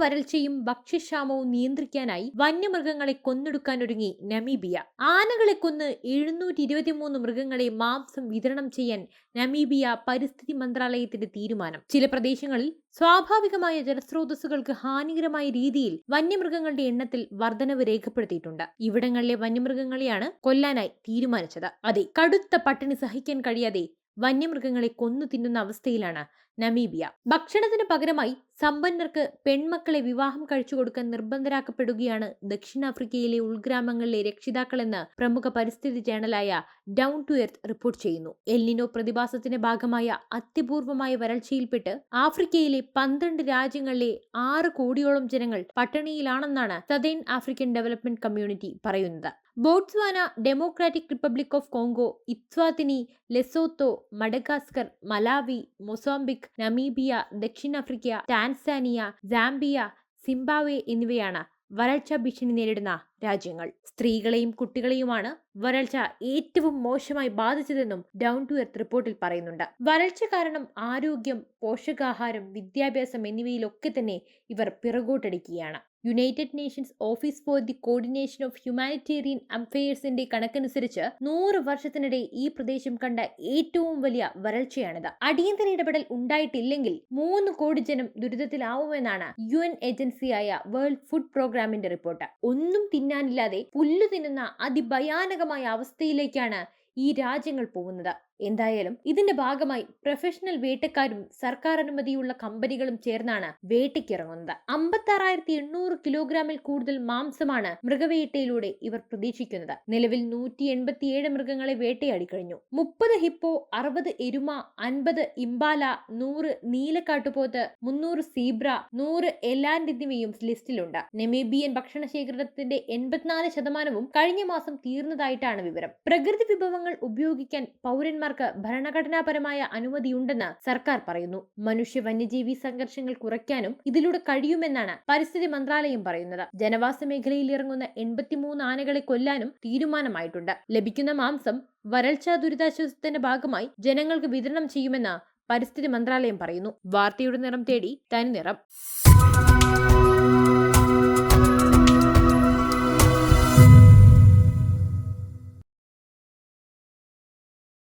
വരൾച്ചയും ഭക്ഷ്യക്ഷാമവും നിയന്ത്രിക്കാനായി വന്യമൃഗങ്ങളെ കൊന്നൊടുക്കാനൊരുങ്ങി നമീബിയ. ആനകളെ കൊന്ന് എഴുന്നൂറ്റി ഇരുപത്തിമൂന്ന് മൃഗങ്ങളെ മാംസം വിതരണം ചെയ്യാൻ നമീബിയ പരിസ്ഥിതി മന്ത്രാലയത്തിന്റെ തീരുമാനം. ചില പ്രദേശങ്ങളിൽ സ്വാഭാവികമായ ജലസ്രോതസ്സുകൾക്ക് ഹാനികരമായ രീതിയിൽ വന്യമൃഗങ്ങളുടെ എണ്ണത്തിൽ വർധനവ് രേഖപ്പെടുത്തിയിട്ടുണ്ട്. ഇവിടങ്ങളിലെ വന്യമൃഗങ്ങളെയാണ് കൊല്ലാനായി തീരുമാനിച്ചത്. അതെ കടുത്ത പട്ടിണി സഹിക്കാൻ കഴിയാതെ വന്യമൃഗങ്ങളെ കൊന്നു തിന്നുന്ന അവസ്ഥയിലാണ് നമീബിയ. ഭക്ഷണത്തിന് പകരമായി സമ്പന്നർക്ക് പെൺമക്കളെ വിവാഹം കഴിച്ചു കൊടുക്കാൻ നിർബന്ധരാക്കപ്പെടുകയാണ് ദക്ഷിണാഫ്രിക്കയിലെ ഉൾഗ്രാമങ്ങളിലെ രക്ഷിതാക്കളെന്ന് പ്രമുഖ പരിസ്ഥിതി ചാനലായ ഡൗൺ ടു എർത്ത് റിപ്പോർട്ട് ചെയ്യുന്നു. എൽനിനോ പ്രതിഭാസത്തിന്റെ ഭാഗമായ അത്യപൂർവമായ വരൾച്ചയിൽപ്പെട്ട് ആഫ്രിക്കയിലെ പന്ത്രണ്ട് രാജ്യങ്ങളിലെ ആറ് കോടിയോളം ജനങ്ങൾ പട്ടിണിയിലാണെന്നാണ് സതേൺ ആഫ്രിക്കൻ ഡെവലപ്മെന്റ് കമ്മ്യൂണിറ്റി പറയുന്നത്. Botswana Democratic Republic of Congo Eswatini Lesotho Madagascar Malawi Mozambique Namibia ദക്ഷിണാഫ്രിക്ക ടാൻസാനിയ സാംബിയ സിംബാവെ എന്നിവയാണ് വരൾച്ച ഭീഷണി നേരിടുന്ന രാജ്യങ്ങൾ. സ്ത്രീകളെയും കുട്ടികളെയുമാണ് വരൾച്ച ഏറ്റവും മോശമായി ബാധിച്ചതെന്നും ഡൗൺ ടു എർത്ത് റിപ്പോർട്ടിൽ പറയുന്നുണ്ട്. വരൾച്ച കാരണം ആരോഗ്യം പോഷകാഹാരം വിദ്യാഭ്യാസം എന്നിവയിലൊക്കെ തന്നെ ഇവർ പിറകോട്ടടിക്കുകയാണ്. United Nations office for the coordination of humanitarian അഫയേഴ്സിന്റെ കണക്കനുസരിച്ച് നൂറ് വർഷത്തിനിടെ ഈ പ്രദേശം കണ്ട ഏറ്റവും വലിയ വരൾച്ചയാണിത്. അടിയന്തര ഇടപെടൽ ഉണ്ടായിട്ടില്ലെങ്കിൽ മൂന്ന് കോടി ജനം ദുരിതത്തിലാവുമെന്നാണ് യു എൻ ഏജൻസിയായ വേൾഡ് ഫുഡ് പ്രോഗ്രാമിന്റെ റിപ്പോർട്ട്. ഒന്നും തിന്നാനില്ലാതെ പുല്ലു തിന്നുന്ന അതിഭയാനകമായ അവസ്ഥയിലേക്കാണ് ഈ രാജ്യങ്ങൾ പോകുന്നത്. എന്തായാലും ഇതിന്റെ ഭാഗമായി പ്രൊഫഷണൽ വേട്ടക്കാരും സർക്കാർ അനുമതിയുള്ള കമ്പനികളും ചേർന്നാണ് വേട്ടയ്ക്കിറങ്ങുന്നത്. അമ്പത്താറായിരത്തി എണ്ണൂറ് കിലോഗ്രാമിൽ കൂടുതൽ മാംസമാണ് മൃഗവേട്ടയിലൂടെ ഇവർ പ്രതീക്ഷിക്കുന്നത്. നിലവിൽ നൂറ്റി എൺപത്തിയേഴ് മൃഗങ്ങളെ വേട്ടയാടി കഴിഞ്ഞു മുപ്പത് ഹിപ്പോ അറുപത് എരുമ അൻപത് ഇംബാല നൂറ് നീലക്കാട്ടുപോത്ത് മുന്നൂറ് സീബ്ര നൂറ് എലാൻഡ് എന്നിവയും ലിസ്റ്റിലുണ്ട്. നെമീബിയൻ ഭക്ഷണ ശേഖരണത്തിന്റെ എൺപത്തിനാല് ശതമാനവും കഴിഞ്ഞ മാസം തീർന്നതായിട്ടാണ് വിവരം. പ്രകൃതി വിഭവങ്ങൾ ഉപയോഗിക്കാൻ പൗരന്മാർ പൗരന്മാർക്ക് ഭരണഘടനാപരമായ അനുമതിയുണ്ടെന്ന് സർക്കാർ പറയുന്നു. മനുഷ്യ വന്യജീവി സംഘർഷങ്ങൾ കുറയ്ക്കാനും ഇതിലൂടെ കഴിയുമെന്നാണ് പരിസ്ഥിതി മന്ത്രാലയം പറയുന്നത്. ജനവാസ മേഖലയിൽ ഇറങ്ങുന്ന എൺപത്തിമൂന്ന് ആനകളെ കൊല്ലാനും തീരുമാനമായിട്ടുണ്ട്. ലഭിക്കുന്ന മാംസം വരൾച്ച ദുരിതാശ്വാസത്തിന്റെ ഭാഗമായി ജനങ്ങൾക്ക് വിതരണം ചെയ്യുമെന്ന് പരിസ്ഥിതി മന്ത്രാലയം പറയുന്നു. വാർത്തയുടെ നിറം തേടി തനി നിറം